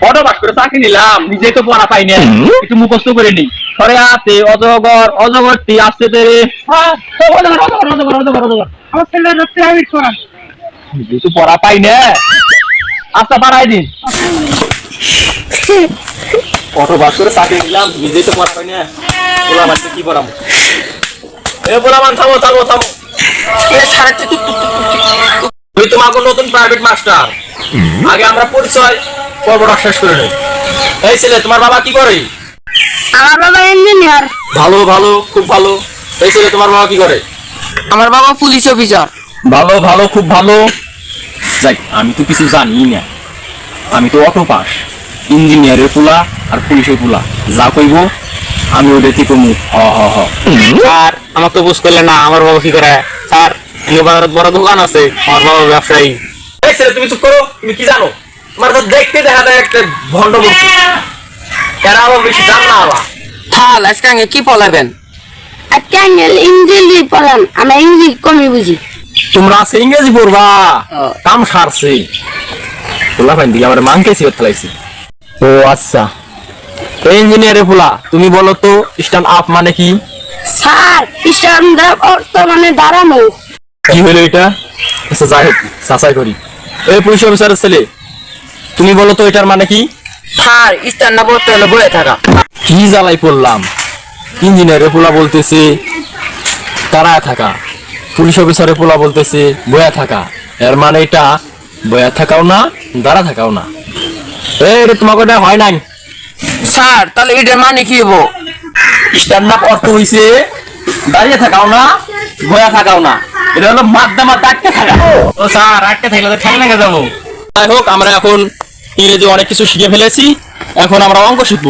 Auto pass করে চাকরি নিলাম নিজেই তো পড়া পাই না একটু মুখস্থ করে নি। সরে আছে অজগর করান। নিজেই তো পড়া পাই না আচ্ছা বাড়াই দিন। অটো পাস করে চাকরি নিলাম নিজেই তো পড়া পাই না বলা মাসে কি পড়াবো? এ বলা মান থামো থামো থামো। এ। তুই তোমাকে নতুন প্রাইভেট মাস্টার আগে আমরা পরিচয় পর্বটা শেষ করে নেই। এই ছেলে তোমার বাবা কি করে? আমার বাবা ইঞ্জিনিয়ার ভালো ভালো খুব ভালো। এই ছেলে তোমার বাবা কি করে? আমার বাবা পুলিশ অফিসার ভালো ভালো খুব ভালো। যাই আমি তো কিছু জানি না। আমি তো অটো পাস। ইঞ্জিনিয়ারের পোলা আর পুলিশের পোলা। যা কইব আমি ওদের থেকে কমু। হ হ হ। স্যার আমার তো বুঝ করলে না আমার বাবা কি করে? স্যার এখানে বড় দোকান আছে আমার বাবা ব্যবসায়ী। এই ছেলে তুমি চুপ করো তুমি কি জানো? তো দেখতে দেখা যায় একটা ভণ্ড বস্তু। এরা আবার বেশি জান না আবার। থাল আজকে আগে কি পলাবেন? আজকে আঙ্গেল ইংরেজি পড়ান আমরা ইংরেজি কমই বুঝি। তোমরা আছে ইংরেজি পড়বা? হ্যাঁ। কাম সারছে। পোলা পাইন দিকে আমার ও আচ্ছা। ইঞ্জিনিয়ারে পোলা তুমি বলো তো স্ট্যান্ড আপ মানে কি? স্যার স্ট্যান্ড বর্তমানে দাঁড়ানো। কি হলো এটা? আচ্ছা যাই হোক করি। এই পুলিশ অফিসারের ছেলে তুমি বলো তো এটার মানে কি? স্যার স্টার না পড়তে হলে বয়ে থাকা। কি জ্বালাই পড়লাম? ইঞ্জিনিয়ারের পোলা বলতেছে তারা থাকা। পুলিশ অফিসারে পোলা বলতেছে বয়া থাকা। এর মানে এটা বয়া থাকাও না দাঁড়া থাকাও না। এই রে তোমাকে এটা হয় নাই। স্যার তাহলে এটার মানে কি হব? স্ট্যান্ড আপ অর্থ হইছে দাঁড়িয়ে থাকাও না বয়া থাকাও না। এটা হলো মাদ্দা মাদ্দা আটকে থাকা। ও স্যার আটকে থাকলে তো ঠ্যাং লেগে যাব। যাই হোক আমরা এখন ইংরেজি অনেক কিছু শিখে ফেলেছি। এখন আমরা অঙ্ক শিখব।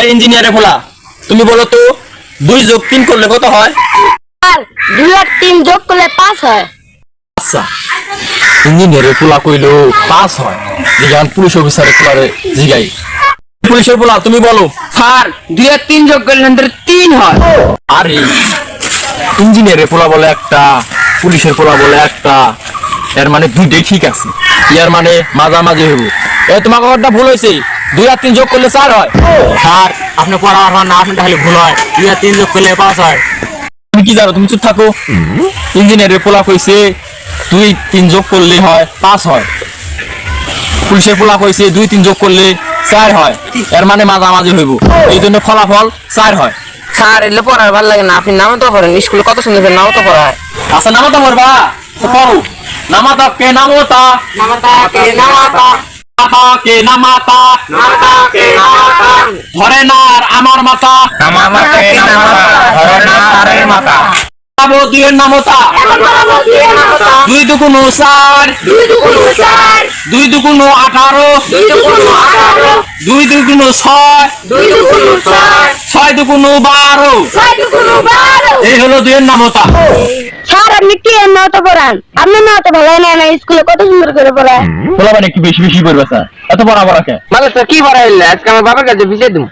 এই ইঞ্জিনিয়ারে ভোলা তুমি বলো তো দুই যোগ তিন করলে কত হয়? স্যার দুই আর তিন যোগ করলে পাঁচ হয়। আচ্ছা। ইঞ্জিনিয়ারের পোলা কইলো পাস হয়। যেখান পুলিশ অফিসারের পোলারে জিগাই। পুলিশের পোলা তুমি বলো। স্যার দুই আর তিন যোগ করলে তিন হয়। আরে ইঞ্জিনিয়ারের পোলা বলে একটা পুলিশের পোলা বলে একটা। এর মানে দুইটাই ঠিক আছে। ইয়ার মানে মাঝামাঝি হইব। এ তোমার কথাটা ভুল হয়েছে। দুই আর তিন যোগ করলে চার হয়। স্যার আপনি পড়া পারবেন না আপনি তাহলে ভুল হয়। দুই আর তিন যোগ করলে পাস হয়। তুমি কি জানো তুমি চুপ থাকো। ইঞ্জিনিয়ারের পোলা কইছে দুই তিন যোগ করলে হয় পাঁচ হয়। পুলিশের পোলা কইছে দুই তিন যোগ করলে চার হয়। এর মানে মাঝামাঝি হইব। এই জন্য ফলাফল চার হয়। স্যার এলে পড়ার ভালো লাগে না। আপনি নামও তো পড়েন। স্কুলে কত সুন্দর করে নামও তো পড়ায়। আচ্ছা নামাতা পড়বা? তো পড়ো। নামাতা কে নামতা নামাতা কে নামাতা নামাতা। কে নামাতা। নামাতা। ধরে না আর আমার মাথা নামাতা কে নামাতা ধরে না দুইয়ের নামতা দুই দুগুণ চার। দুই দুগুণ আঠারো। দুই দুগুণ ছয়। ছয়। দুগুণ বারো। এই হলো দুইয়ের নামতা আপনি কি এর নত পড়ান? আপনি নত ভালো না না স্কুলে কত সুন্দর করে পড়ায়? বলা মানে একটু বেশি বেশি করবে স্যার। এত পড়া পড়া কে? মানে স্যার কি পড়াইলে আজকে আমার বাবার কাছে ভিজে দিম।